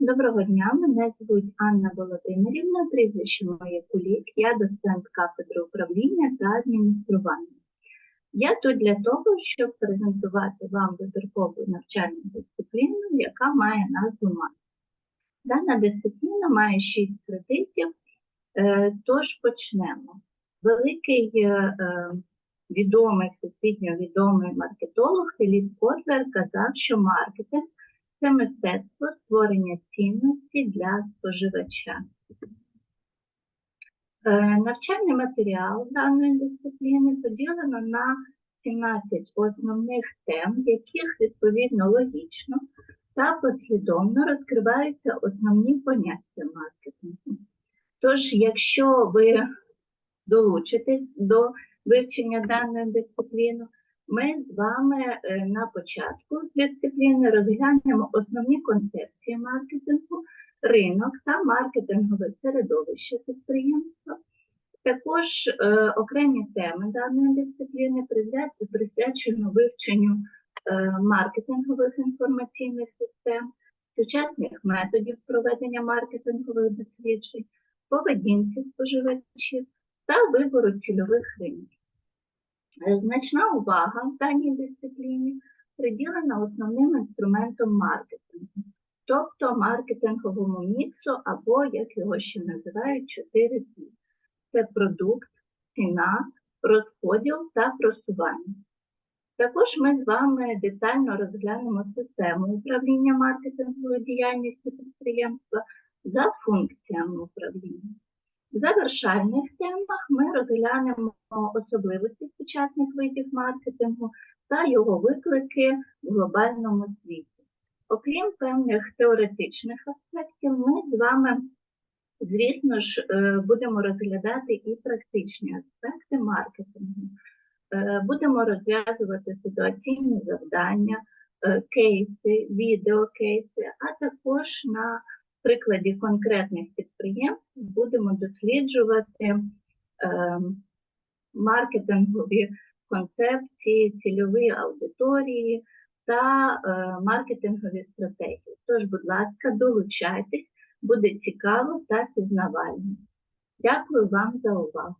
Доброго дня, мене звуть Анна Володимирівна, прізвище моє Кулік, я доцент кафедри управління та адміністрування. Я тут для того, щоб презентувати вам вибіркову навчальну дисципліну, яка має назву МАТ. Дана дисципліна має 6 кредитів, е, тож почнемо. Великий е, е, відомий, всесвітньо відомий маркетолог Філіп Котлер казав, що маркетинг це мистецтво створення цінності для споживача. Е, Навчальний матеріал даної дисципліни поділено на 17 основних тем, в яких відповідно логічно та послідовно розкриваються основні поняття маркетингу. Тож, якщо ви долучитесь до вивчення даної дисципліни, ми з вами е, на початку дисципліни розглянемо основні концепції маркетингу, ринок та маркетингове середовище підприємства. Також е, окремі теми даної дисципліни присвячено вивченню е, маркетингових інформаційних систем, сучасних методів проведення маркетингових досліджень, поведінці споживачів та вибору цільових ринків. Е, Значна увага в даній дисципліні приділена основним інструментом маркетингу, тобто маркетинговому міксу, або, як його ще називають, 4 P. Це продукт, ціна, розподіл та просування. Також ми з вами детально розглянемо систему управління маркетинговою діяльністю підприємства за функціями управління. В завершальних темах ми розглянемо особливості сучасних видів маркетингу та його виклики в глобальному світі. Окрім певних теоретичних аспектів, ми з вами, звісно ж, е, будемо розглядати і практичні аспекти маркетингу. Е, Будемо розв'язувати ситуаційні завдання, е, кейси, відеокейси, а також на прикладі конкретних підприємств будемо досліджувати е, маркетингові концепції, цільові аудиторії та е, маркетингові стратегії. Тож, будь ласка, долучайтесь, буде цікаво та пізнавально. Дякую вам за увагу.